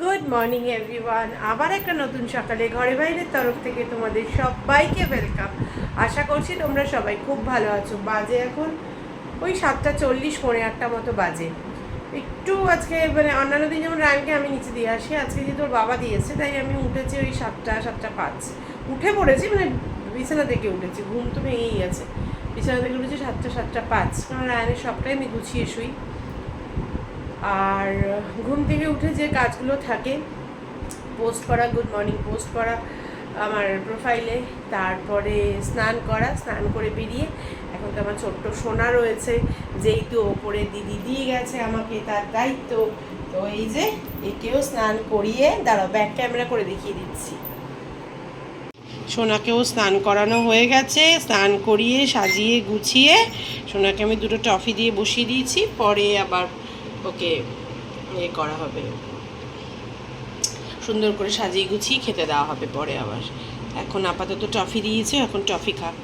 Good morning everyone আবার একটা নতুন সকালে ঘরে বাইরের তরফ থেকে তোমাদের সবাইকে ওয়েলকাম আশা করছি তোমরা সবাই খুব ভালো আছো। বাজে এখন ওই সাতটা চল্লিশ, পৌনে আটটা মতো বাজে। একটু আজকে মানে অন্যান্য দিন যেমন রায়নকে আমি নিচে দিয়ে আসি, আজকে যেহেতু ওর বাবা দিয়েছে, তাই আমি উঠেছি ওই সাতটা সাতটা পাঁচ। উঠে পড়েছি মানে বিছানা থেকে উঠেছি। ঘুম তো ভেঙেই আছে। বিছানা থেকে উঠেছি সাতটা সাতটা পাঁচ। কারণ রায়নের সবটাই আমি গুছিয়ে শুই। আর ঘুম থেকে উঠে যে কাজগুলো থাকে পোস্ট করা গুড মর্নিং পোস্ট করা আমার প্রোফাইলে তারপরে স্নান করা, স্নান করে বেরিয়ে এখন তো আমার ছোট্ট সোনা রয়েছে, যেহেতু ওপরে দিদি দিয়ে গেছে আমাকে তার দায়িত্ব, তো এই যে একেও স্নান করিয়ে, দাঁড়াও ব্যাক ক্যামেরা করে দেখিয়ে দিচ্ছি। সোনাকেও স্নান করানো হয়ে গেছে, স্নান করিয়ে, সাজিয়ে, গুছিয়ে, সোনাকে আমি দুটো টফি দিয়ে বসিয়ে দিয়েছি, পরে আবার ওকে ইয়ে করা হবে। সুন্দর করে সাজিয়ে গুছিয়ে খেতে দেওয়া হবে পরে আবার। এখন আপাতত টফি দিয়েছে, এখন টফি খাক।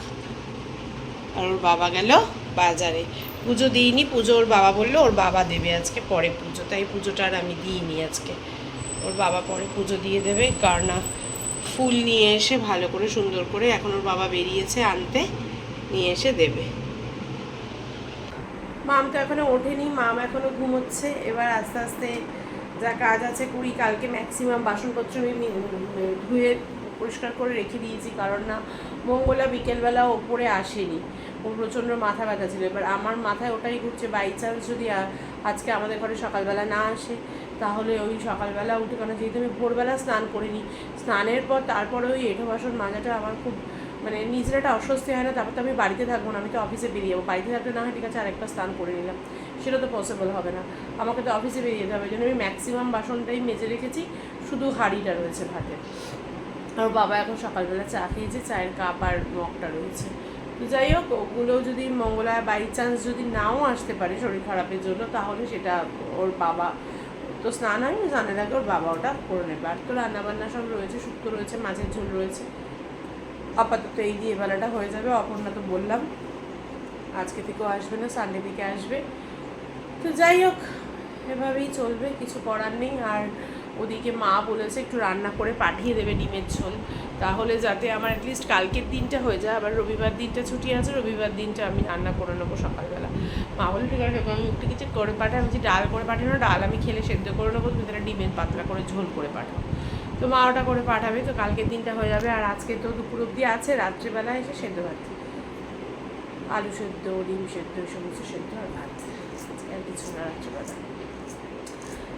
আর ওর বাবা গেল বাজারে। পুজো দিইনি, পুজো ওর বাবা বলল, ওর বাবা দেবে আজকে পরে পুজো। তাই পুজোটা আর আমি দিইনি আজকে। ওর বাবা পরে পুজো দিয়ে দেবে, কারণ ফুল নিয়ে এসে ভালো করে সুন্দর করে এখন ওর বাবা বেরিয়েছে আনতে, নিয়ে এসে দেবে। মাম তো এখনও ওঠেনি, মাম এখনও ঘুমোচ্ছে। এবার আস্তে আস্তে যা কাজ আছে কুড়ি কালকে ম্যাক্সিমাম বাসনপত্র আমি ধুয়ে পরিষ্কার করে রেখে দিয়েছি, কারণ না, মঙ্গলা বিকেলবেলা ওপরে আসেনি। ও প্রচণ্ড মাথা ব্যথা ছিল। এবার আমার মাথায় ওটাই ঘুরছে বাই চান্স যদি আজকে আমাদের ঘরে সকালবেলা না আসে, তাহলে ওই সকালবেলা উঠে কারণ যেহেতু আমি ভোরবেলা স্নান করিনি, স্নানের পর তারপরে ওই এঁঠো বাসন মাজাটা আমার খুব মানে নিজের একটা অস্বস্তি হয় না, তারপর তো আমি বাড়িতে থাকব না, আমি তো অফিসে বেরিয়ে যাব। বাড়িতে থাকলে না হয় ঠিক আছে আরেকবার স্নান করে নিলাম। সেটা তো পসিবল হবে না। আমাকে তো অফিসে বেরিয়ে যেতে হবে। জন্য আমি ম্যাক্সিমাম বাসনটাই মেজে রেখেছি। শুধু হাঁড়িটা রয়েছে ভাতে। আর বাবা এখন সকালবেলা চা খেয়েছে, চায়ের কাপ আর মগটা রয়েছে। তো যাই হোক, ওগুলো যদি মঙ্গলায় বাই চান্স যদি নাও আসতে পারে শরীর খারাপের জন্য, তাহলে সেটা ওর বাবা, তো স্নান হয়নি স্নানের আগে ওর বাবা ওটা করে নেবে। আর তো রান্নাবান্না সব রয়েছে, শুক্তো রয়েছে, মাছের ঝোল রয়েছে। আপাতত এই দিয়ে বেলাটা হয়ে যাবে অপর্ণা তো বললাম। আজকে থেকেও আসবে না সানডে থেকে আসবে। তো যাই হোক এভাবেই চলবে কিছু করার নেই। আর ওদিকে মা বলেছে একটু রান্না করে পাঠিয়ে দেবে ডিমের ঝোল। তাহলে যাতে আমার অ্যাটলিস্ট কালকের দিনটা হয়ে যায় আবার রবিবার দিনটা ছুটি আছে রবিবার দিনটা আমি রান্না করে নেব সকালবেলা। মা বলে ঠিক আছে আমি একটু কিছু করে পাঠাই আমি বলছি, ডাল করে পাঠানো ডাল আমি খেলে সেদ্ধ করে নেব তুমি তাহলে ডিমের পাতলা করে ঝোল করে পাঠাও। তো মা ওটা করে পাঠাবে, তো কালকের দিনটা হয়ে যাবে। আর আজকে তো দুপুর অবধি আছে, রাত্রিবেলা এসে সেদ্ধ ভাত। আলু সেদ্ধ, ডিম সেদ্ধ সমস্ত সেদ্ধ আর ভাত। আর কিছু না রাত্রিবেলা।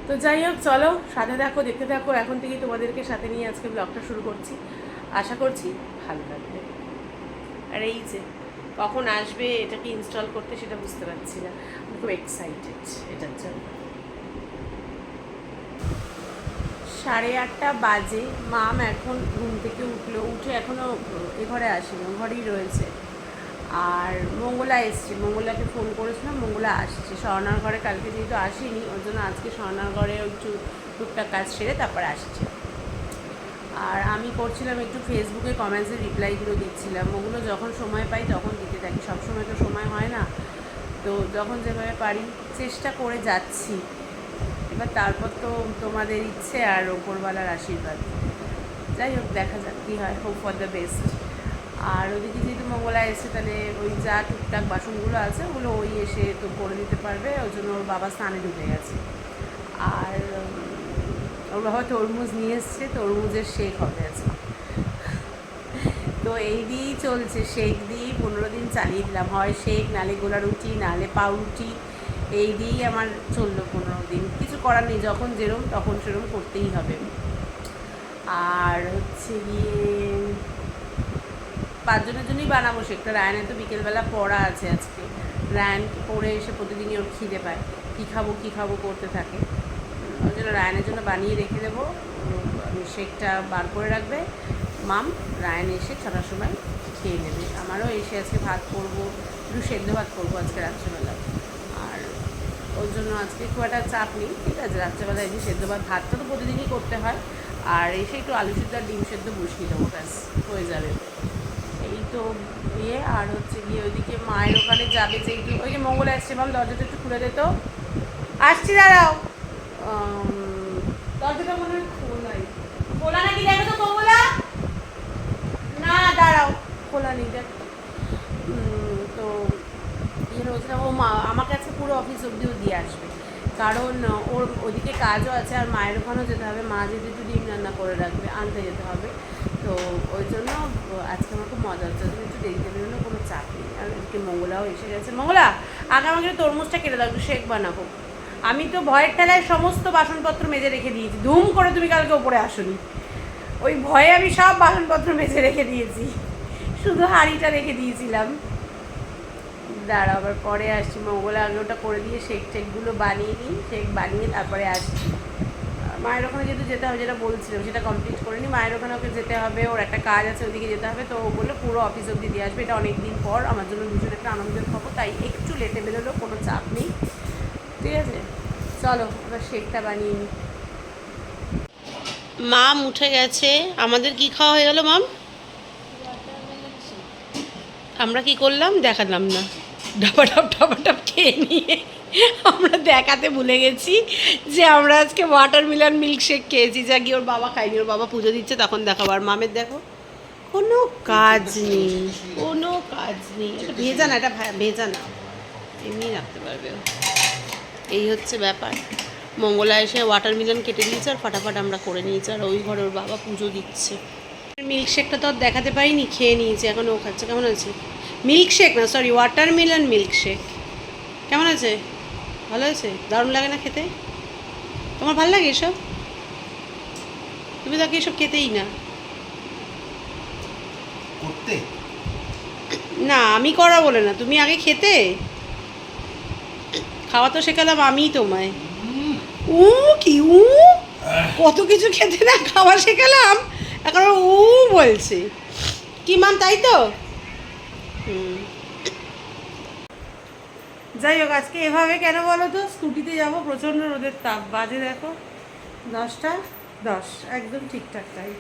তো যাই হোক, চলো, সাথে দেখো, দেখতে থাকো। এখন থেকেই তোমাদেরকে সাথে নিয়ে আজকে ব্লগটা শুরু করছি। আশা করছি ভালো লাগবে। আর এই যে, কখন আসবে এটাকে ইনস্টল করতে সেটা বুঝতে পারছি না। খুব এক্সাইটেড এটার জন্য। সাড়ে আটটা বাজে। মাম এখন ঘুম থেকে উঠল, উঠে এখনও এ ঘরে আসেনি ঘরেই রয়েছে। আর মঙ্গলা এসছে, মঙ্গলাকে ফোন করেছিলাম, মঙ্গলা আসছে। স্বর্ণার ঘরে কালকে যেহেতু আসেনি, ওর জন্য আজকে স্বর্ণার ঘরে একটু টুকটাক কাজ সেরে তারপরে আসছে। আর আমি করছিলাম একটু ফেসবুকে কমেন্টসের রিপ্লাইগুলো দিচ্ছিলাম ওগুলো যখন সময় পাই তখন দিতে থাকি। সব সময় তো সময় হয় না। তো যখন যেভাবে পারি, চেষ্টা করে যাচ্ছি। এবার তারপর তো তোমাদের ইচ্ছে আর ওপরওয়ালার আশীর্বাদ। যাই হোক, দেখা যাক কী হয়। হোপ ফর দ্য বেস্ট আর ওদিকে যেহেতু মঙ্গলা এসে তাহলে ওই যা টুকটাক বাসনগুলো আছে, ওগুলো ওই এসে তো করে দিতে পারবে। ওই জন্য ওর বাবা স্নানে ঢুকে গেছে। আর ওর বাবা তরমুজ নিয়ে এসছে, তরমুজের শেক হবে আজকে। তো এই দিয়েই চলছে শেক দিয়েই পনেরো দিন চালিয়ে দিলাম। হয় শেক, নালে গোলা রুটি, নালে পাউরুটি এই দিয়েই আমার চলল পনেরো দিন। কিছু করার নেই, যখন যেরম তখন সেরম করতেই হবে। আর হচ্ছে গিয়ে পাঁচজনের জন্যই বানাবো শেকটা রায়নের তো বিকেলবেলা পড়া আছে আজকে। রায়ন পড়ে এসে প্রতিদিনই ওর খিদে পায়। কী খাব কী খাব করতে থাকে। ওই জন্য রায়নের জন্য বানিয়ে রেখে দেবো। শেকটা বার করে রাখবে। মাম, রায়ন এসে ছটার সময় খেয়ে নেবে। আমারও এসে আজকে ভাত করব। একটু সেদ্ধ ভাত করব আজকে রাত্রেবেলা। ওর জন্য আজকে খুব একটা চাপ নেই, ঠিক আছে? রাত্রেবেলা এসে সেদ্ধ ভাত ভাতটা তো প্রতিদিনই করতে হয়। আর এসে একটু আলু সেদ্ধ আর ডিম সেদ্ধ বসিয়ে দেবো, ব্যাস, হয়ে যাবে। এই তো ইয়ে আর হচ্ছে গিয়ে ওইদিকে মায়ের ওখানে যাবে যে ওই যে মঙ্গলে আসছে ভাব দরজাটা একটু খুলে দিত আসছি, দাঁড়াও। দরজাটা মনে হয় খোলা নাকি দেখো তো কমলা না, দাঁড়াও। খোলা নেই, দেখ। বলছিলাম ও মা আমাকে আজকে পুরো অফিস অবধিও দিয়ে আসবে। কারণ ওর ওদিকে কাজও আছে, আর মায়ের ওখানেও যেতে হবে, মা যদি একটু ডিম রান্না করে রাখবে, আনতে যেতে হবে। তো ওই জন্য আজকে আমার খুব মজা হচ্ছে একটু দেরিতে বেরোনো, কোনো চাপ নেই। আর এদিকে মঙ্গলাও এসে গেছে। মঙ্গলা, আগে আমাকে তরমুজটা কেটে দাও, একটু শেক বানাবো। আমি তো ভয়ের ঠেলায় সমস্ত বাসনপত্র মেজে রেখে দিয়েছি। ধুম করে তুমি কালকে ওপরে আসোনি। ওই ভয়ে আমি সব বাসনপত্র মেজে রেখে দিয়েছি। শুধু হাঁড়িটা রেখে দিয়েছিলাম। দাঁড়া আবার পরে আসছি। মঙ্গলা আগে ওটা করে দিয়ে শেক টেকগুলো বানিয়ে নিই শেক বানিয়ে তারপরে আসছি। মায়ের ওখানে যেহেতু যেতে হবে, যেটা বলছিলাম, সেটা কমপ্লিট করে নিই। মায়ের ওখানে ওকে যেতে হবে, ওর একটা কাজ আছে ওদিকে যেতে হবে, তো ও বলল পুরো অফিস অবধি দিয়ে আসবে। এটা অনেক দিন পর, আমার জন্য ভীষণ একটা আনন্দের খবর, তাই একটু লেটে বেরোলেও কোনো চাপ নেই। ঠিক আছে? চলো, এবার শেকটা বানিয়ে নিই। মাম উঠে গেছে। আমাদের কি খাওয়া হয়ে গেল, মাম? আমরা কি করলাম? দেখালাম না। ডাবাটাপ ডাবাটাপ খেয়ে নিয়ে আমরা দেখাতে ভুলে গেছি যে আমরা আজকে ওয়াটার মিলন মিল্কশেক খেয়েছি। যা গিয়ে ওর বাবা খাইনি ওর বাবা পুজো দিচ্ছে, তখন দেখাবো। আর মামের দেখো, কোনো কাজ নেই, কোনো কাজ নেই। এটা ভেজা না, এটা ভেজা না। এমনি রাখতে পারবে। এই হচ্ছে ব্যাপার। মঙ্গলা এসে ওয়াটার মিলন কেটে দিয়েছে আর ফাটাফাট আমরা করে নিয়েছি। আর ওই ঘরে ওর বাবা পুজো দিচ্ছে। মিল্কশেকটা তো আর দেখাতে পারিনি, খেয়ে নিয়েছি। এখন ও খাচ্ছে। কেমন আছে মিল্কশেক না সরি ওয়াটার মিলন মিল্কশেক কেমন আছে? ভালো আছে? দারুণ লাগে না খেতে? তোমার ভালো লাগে এসব? তুমি তাকে এসব খেতেই না। করতে? না আমি করা বলে না। তুমি আগে খেতে? খাওয়া তো শেখালাম আমিই তোমায়। উ কি উ? কত কিছু খেতে না খাওয়া শেখালাম? এখন ও উ বলছে। কি মান তাই তো। যাই হোক আজকে এভাবে কেন বলো তো? স্কুটিতে যাব প্রচণ্ড রোদের তাপ। বাজে দেখো দশটা দশ একদম ঠিকঠাক তাই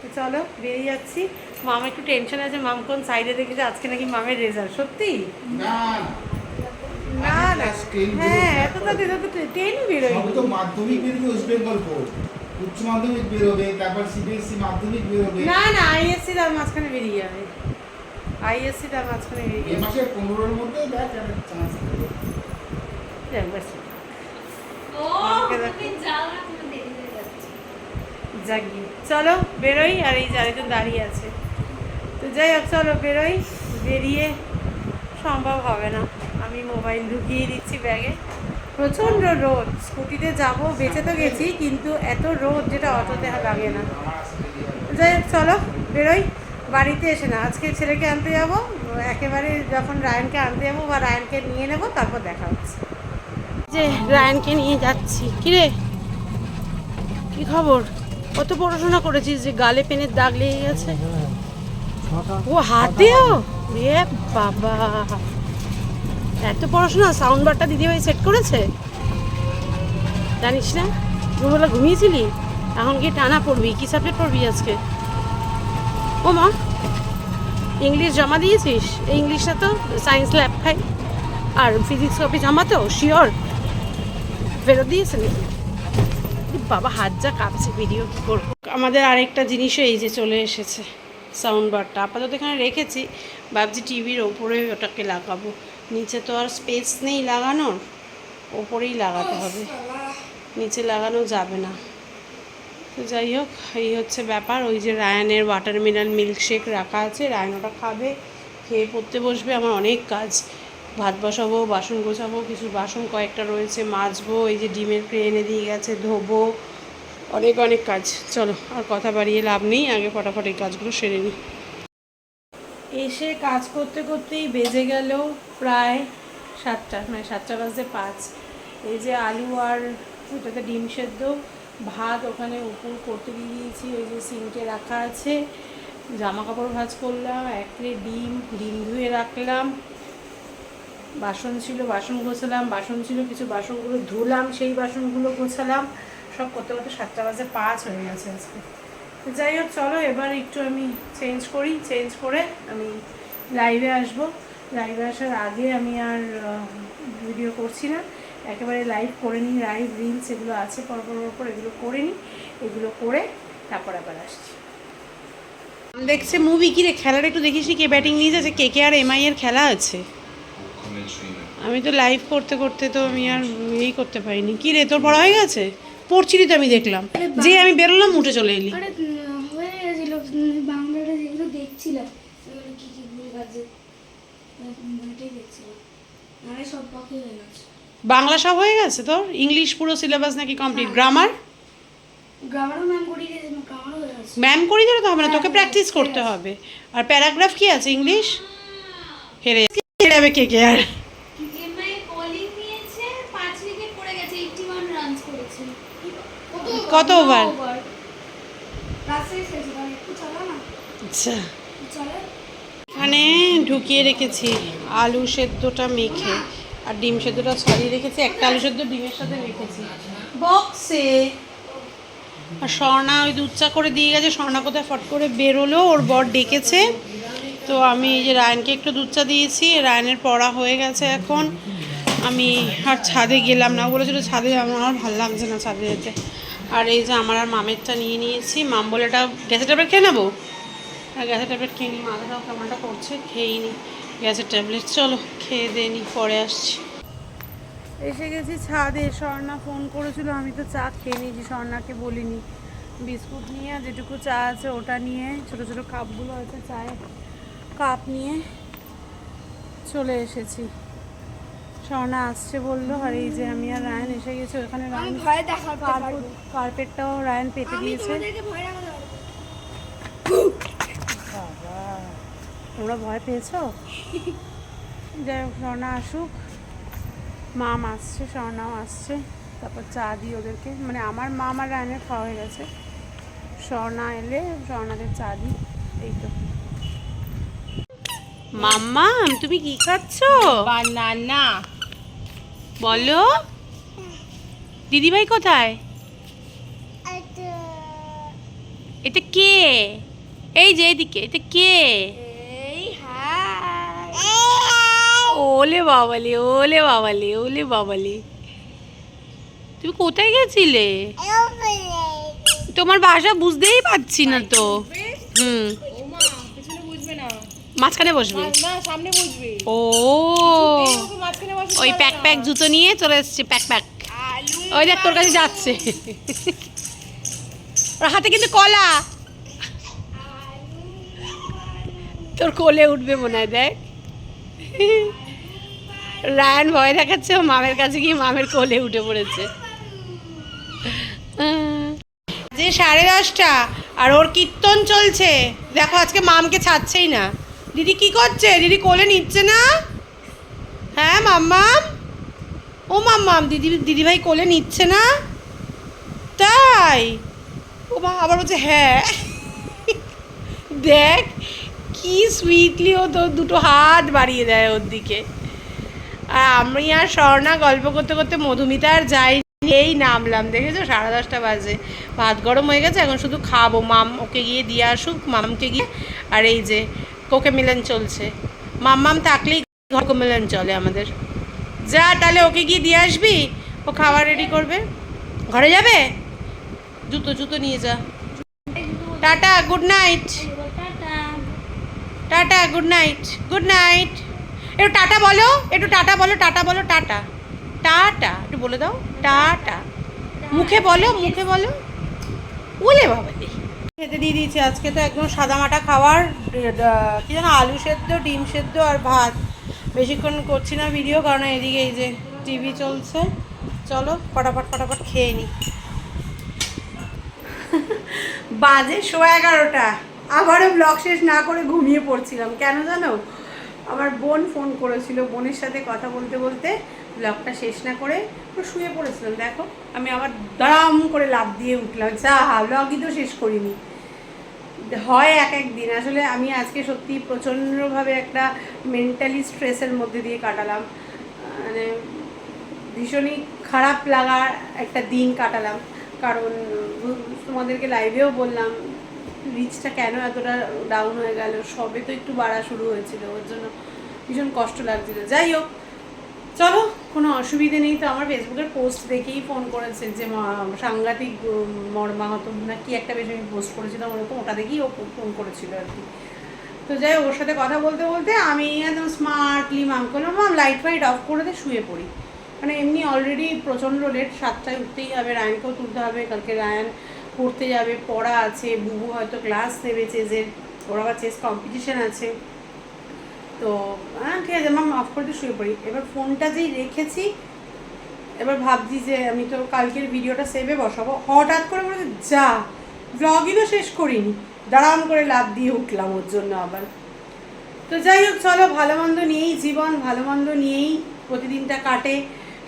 তো চলো বেরিয়ে যাচ্ছি। মাম একটু টেনশন আছে মাম কোন সাইডে দেখেছে? আজকে নাকি মামের রেজাল্ট সত্যি? না। না না। Class 10 হ্যাঁ বেরোবে। এত তাড়াতাড়ি তো টেন বেরোয় তো মাধ্যমিক বেরোবে ওয়েস্ট বেঙ্গল বোর্ড। উচ্চ মাধ্যমিক বেরোবে তারপর সিবিএসসি মাধ্যমিক বেরোবে। না না আইএসসি তার মাঝখানে বেরিয়ে যাবে। আইএসসি তার মাঝখানে এই মাসে পনেরোর মধ্যে দেখ চান্স দেবে ব্যাস। ও তুমি যাও না তুমি দেরি হয়ে যাচ্ছে। জাগি। চলো বেরোই আর এই চারিজন দাঁড়িয়ে আছে। তো যাই হোক চলো বেরোই। বেরিয়ে সম্ভব হবে না। আমি মোবাইল ঢুকিয়ে দিচ্ছি ব্যাগে। প্রচণ্ড রোদ। স্কুটিতে যাব বেঁচে তো গেছি কিন্তু এত রোদ যেটা অটোতে লাগে না। যাই হোক চলো বেরোই। বাড়িতে এসে না, আজকে ছেলেকে আনতে যাব, একেবারে যখন রায়নকে আনতে যাব বা রায়নকে নিয়ে নেব, তারপর দেখা হচ্ছে। যে রায়নকে নিয়ে যাচ্ছি। কিরে? কি খবর? কত পড়াশোনা করেছিস যে গালে পেনের দাগ লেগে গেছে? ও হাতেও এ বাবা। এত পড়াশোনা সাউন্ড বারটা দিদিভাই সেট করেছে? জানিস না, দুবেলা ঘুমিয়েছিলি? এখন কি টানা পড়বি, কি সাবজেক্ট পড়বি আজকে? ও, মা। ইংলিশ জমা দিয়েছিস? ইংলিশটা তো সায়েন্স ল্যাব খাই। আর ফিজিক্স কপি জমা তো? শিওর ফেরত দিয়েছে নাকি? বাবা, হাত যা কাঁপছে ভিডিও কী করব? আমাদের আরেকটা জিনিসও এই যে চলে এসেছে সাউন্ড বারটা আপাতত এখানে রেখেছি। ভাবছি টিভির ওপরে ওটাকে লাগাবো। নিচে তো আর স্পেস নেই লাগানোর। ওপরেই লাগাতে হবে। নিচে লাগানো যাবে না। তো যাই হোক, এই হচ্ছে ব্যাপার। ওই যে রায়ানের ওয়াটারমেলন মিল্কশেক রাখা আছে, রায়ান ওটা খাবে, খেয়ে পড়তে বসবে, আমার অনেক কাজ। ভাত বসাবো, বাসন গোছাবো, কিছু বাসন কয়েকটা রয়েছে, মাজবো, এই যে ডিমের ট্রে এনে দিয়ে গেছে, ধোবো, অনেক অনেক কাজ। চলো, আর কথা বাড়িয়ে লাভ নেই, আগে ফটাফট এই কাজগুলো সেরে নিই। এসে কাজ করতে করতেই বেজে গেল প্রায় সাতটা মানে সাতটা বাজতে পাঁচ। এই যে আলু আর ওটাতে ডিম সেদ্ধ ভাত ওখানে উপর করতে দিয়ে দিয়েছি, ওই যে সিঙ্কে রাখা আছে। জামা কাপড় ভাজ করলাম, এক প্লেট ডিম ডিম ধুয়ে রাখলাম। বাসন ছিল, বাসন গোছালাম, বাসন ছিল, কিছু বাসনগুলো ধুলাম, সেই বাসনগুলো গোছালাম। সব করতে করতে সাতটা বাজে পাঁচ হয়ে গেছে আজকে। যাই হোক, চলো এবার একটু আমি চেঞ্জ করি চেঞ্জ করে আমি লাইভে আসব। লাইভে আসার আগে আমি আর ভিডিও করছি না। একেবারে লাইভ করে নিই লাইভ রিলস এগুলো আছে পরপর পরপর এগুলো করে নিই এগুলো করে তারপর আবার আসছি। দেখছে মুভি কি রে? খেলাটা একটু দেখিস কে ব্যাটিং নিয়ে যাচ্ছে কে কে আর এমআই এর খেলা আছে? আমি তো লাইভ করতে করতে তো আমি আর ইয়েই করতে পারিনি। কি রে তোর পড়া হয়ে গেছে? পড়ছিলি তো আমি দেখলাম। যে আমি বেরোলাম উঠে চলে এলি। হয়ে দেখছিলাম হয়ে বাংলা সব হয়ে গেছে তোর? ইংলিশ পুরো সিলেবাস নাকি কমপ্লিট গ্রামার ম্যাম হয়ে করি দিলে তো হবে না তোকে প্র্যাকটিস করতে হবে। আর প্যারাগ্রাফ কি আছে ইংলিশ হেরে হেরে যাবে কে কে আর? এমআই বোলিং নিয়েছে পাঁচ উইকেট পড়ে গেছে 81 রানস করেছে। কত ওভার আচ্ছা। চলে। এখানে ঢুকিয়ে রেখেছি আলু সেদ্ধটা মেখে। আর ডিম সেদ্ধটা ছাড়িয়ে রেখেছি একটা আলু সেদ্ধ ডিমের সাথে রেখেছি। বক্সে আর স্বর্ণা ওই দুধ চা করে দিয়ে গেছে স্বর্ণা কোথায় ফট করে বেরোলো ওর বর ডেকেছে। তো আমি এই যে রায়নকে একটু দুধ চা দিয়েছি রায়নের পড়া হয়ে গেছে এখন। আমি আর ছাদে গেলাম না বলেছিল ছাদে আমার ভালো লাগছে না ছাদে যেতে। আর এই যে আমার আর মামেরটা নিয়ে নিয়েছি মাম বলে এটা গ্যাসের ট্যাবলেট খেয়ে নেব? আর গ্যাসের ট্যাবলেট খেয়ে নিই মাথাটাও কেমনটা করছে খেয়েই নি। গ্যাসের ট্যাবলেট। চলো খেয়ে দিয়ে নি পরে আসছি। এসে গেছি ছাদে। স্বর্ণা ফোন করেছিল আমি তো চা খেয়ে নিয়েছি স্বর্ণাকে বলিনি। বিস্কুট নিয়ে আর যেটুকু চা আছে ওটা নিয়ে ছোট ছোট কাপগুলো আছে চায়ের কাপ নিয়ে চলে এসেছি। স্বর্ণা আসছে বলল আর এই যে আমি আর রায়ন এসে গেছি ওখানে রায়ন কার্পেটটাও রায়ন পেতে দিয়েছে তোমাদেরকে ভয় দেখাতে পারব বাবা তোমরা ভয় পেয়েছ? যাই হোক স্বর্ণা আসুক। মাম আসছে স্বর্ণাও আসছে। তারপর চা দিই ওদেরকে। মানে আমার মা আমার রায়নের খাওয়া হয়ে গেছে। স্বর্ণা এলে স্বর্ণাদের চা দিই। এই তো। মাম্মা তুমি কি খাচ্ছ? বানানা। বলো। দিদিভাই কোথায়? এটা কে? এই যে এদিকে এটা কে এই হাই ওলে বাবালে ওলে বাবালে ওলে বাবালে। তুমি কোথায় গেছিলে? তোমার ভাষা বুঝতেই পারছি না তো। হুম। মাঝখানে বসবে। ও। ওই প্যাক প্যাক জুতো নিয়ে চলে এসছে, প্যাক প্যাক। ওই দেখ, তোর কাছে যাচ্ছে। ওর হাতে কিন্তু কলা। তোর কোলে উঠবে মনে হয়, দেখ। রায়ন ভয় দেখাচ্ছে, ও মামের কাছে গিয়ে মামের কোলে উঠে পড়েছে। যে সাড়ে দশটা, আর ওর কীর্তন চলছে। দেখো, আজকে মামকে ছাড়ছেই না। দিদি কি করছে? দিদি কোলে নিচ্ছে না? হ্যাঁ মাম্মাম? ও মাম্মাম, দিদি দিদিভাই কোলে নিচ্ছে না? তাই? ও মা আবার বলছে হ্যাঁ। দেখ, কি সুইটলি ও তো দুটো হাত বাড়িয়ে দেয় ওর দিকে। আর আমি আর স্বর্ণা গল্প করতে করতে মধুমিতা আর যাই এই নামলাম। দেখেছ? সাড়ে দশটা বাজে। ভাত গরম হয়ে গেছে, এখন শুধু খাব। মাম ওকে গিয়ে দিয়ে আসুক, মামকে গিয়ে। আর এই যে কোকে মিলন চলছে মাম্মাম থাকলেই কোকে মিলন চলে আমাদের। যা, তাহলে ওকে গিয়ে দিয়ে আসবি? ও খাবার রেডি করবে? ঘরে যাবে? জুতো জুতো নিয়ে যা। Tata good night tata good night good night একটু টাটা বলো একটু টাটা বলো টাটা বলো টাটা। টাটা একটু বলে দাও টাটা। মুখে বলো মুখে বলো। বলে বাবা খেতে দিয়ে দিয়েছি আজকে তো একদম সাদামাটা খাবার আহ, কি যেন আলু সেদ্ধ ডিম সেদ্ধ আর ভাত। বেশিক্ষণ করছি না ভিডিও কারণ এদিকে এই যে টিভি চলছে। চলো ফটাফট ফটাফট খেয়ে নিই বাজে সোয়া এগারোটা। আবারও ব্লগ শেষ না করে ঘুমিয়ে পড়ছিলাম কেন জানো? আমার বোন ফোন করেছিল, বোনের সাথে কথা বলতে বলতে ব্লগটা শেষ না করে পুরো শুয়ে পড়েছিলাম। দেখো, আমি আবার দাঁড়াম করে লাভ দিয়ে উঠলাম, যা ব্লগই তো শেষ করিনি। হয় এক এক দিন। আসলে আমি আজকে সত্যি প্রচণ্ডভাবে একটা মেন্টালি স্ট্রেসের মধ্যে দিয়ে কাটালাম। মানে ভীষণই খারাপ লাগার একটা দিন কাটালাম। কারণ, তোমাদেরকে লাইভেও বললাম রিচটা কেন এতটা ডাউন হয়ে গেল? সবে তো একটু বাড়া শুরু হয়েছিল। ওর জন্য ভীষণ কষ্ট লাগছিল। যাই হোক, চলো, কোনো অসুবিধে নেই। তো আমার ফেসবুকের পোস্ট দেখেই ফোন করেছে যে, মা- সাংঘাতিক মর্মাহত না কি একটা বেশ আমি পোস্ট করেছিলাম ওরকম। ওটা দেখেই ও ফোন করেছিল আর কি। তো যাই ওর সাথে কথা বলতে বলতে আমি একদম স্মার্টলি মাম করলাম মাম লাইট ফাইট অফ করে দিয়ে শুয়ে পড়ি। মানে এমনি অলরেডি প্রচণ্ড লেট সাতটায় উঠতেই হবে। রায়ানকেও তুলতে হবে। কালকে রায়ান পড়তে যাবে, পড়া আছে, বুবু হয়তো ক্লাস নেবে চেজের ওর আবার চেস কম্পিটিশন আছে। তো হ্যাঁ ঠিক আছে মাম অফ করে দিয়ে শুয়ে পড়ি। এবার ফোনটা যেই রেখেছি, এবার ভাবছি যে আমি তো কালকের ভিডিওটা সেভে বসাবো। হঠাৎ করে বলে যা ব্লগই তো শেষ করিনি। দাঁড়াম করে লাভ দিয়ে উঠলাম ওর জন্য আবার। তো যাই হোক, চলো, ভালো মন্দ নিয়েই জীবন, ভালো মন্দ নিয়েই প্রতিদিনটা কাটে।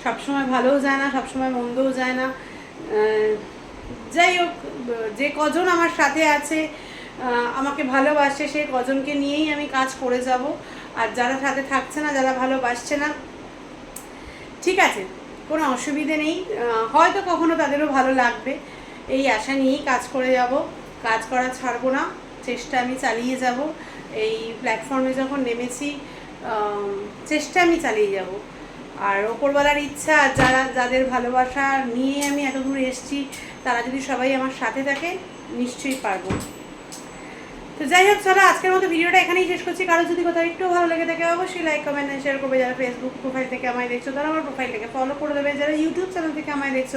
সবসময় ভালোও যায় না, সবসময় মন্দও যায় না। যাই হোক, যে কজন আমার সাথে আছে আমাকে ভালোবাসে সেই কজনকে নিয়েই আমি কাজ করে যাব। আর যারা সাথে থাকছে না, যারা ভালোবাসছে না, ঠিক আছে, কোনো অসুবিধে নেই। হয়তো কখনো তাদেরও ভালো লাগবে। এই আশা নিয়েই কাজ করে যাব। কাজ করা ছাড়বো না, চেষ্টা আমি চালিয়ে যাব। এই প্ল্যাটফর্মে যখন নেমেছি চেষ্টা আমি চালিয়ে যাব। আর ওপরবেলার ইচ্ছা, যারা, যাদের ভালোবাসা নিয়ে আমি এত দূর এসেছি, তারা যদি সবাই আমার সাথে থাকে, নিশ্চয়ই পারব। তো যাই হোক, চলো, আজকের মতো ভিডিওটা এখানেই শেষ করছি। কারও যদি কোথাও একটু ভালো লেগে থাকে, অবশ্যই লাইক কমেন্ট শেয়ার করবে। যারা ফেসবুক প্রোফাইল থেকে আমায় দেখছ, তারা আমার প্রোফাইল প্রোফাইলটাকে ফলো করে দেবে। যারা ইউটিউব চ্যানেল থেকে আমায় দেখছ,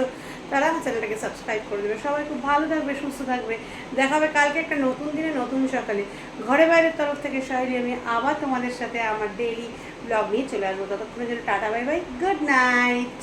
তারা আমার চ্যানেলটাকে সাবস্ক্রাইব করে দেবে। সবাই খুব ভালো থাকবে, সুস্থ থাকবে। দেখা হবে কালকে একটা নতুন দিনে, নতুন সকালে। ঘরে বাইরের তরফ থেকে সাহায্যে আমি আবার তোমাদের সাথে আমার ডেইলি ব্লগ নিয়ে চলে আসব। ততক্ষণের জন্য tata bye bye good night.